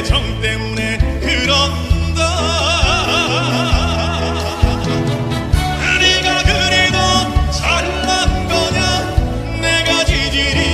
애정 때문에 그런다 네가 그래도 잘난 거냐? 내가 지질이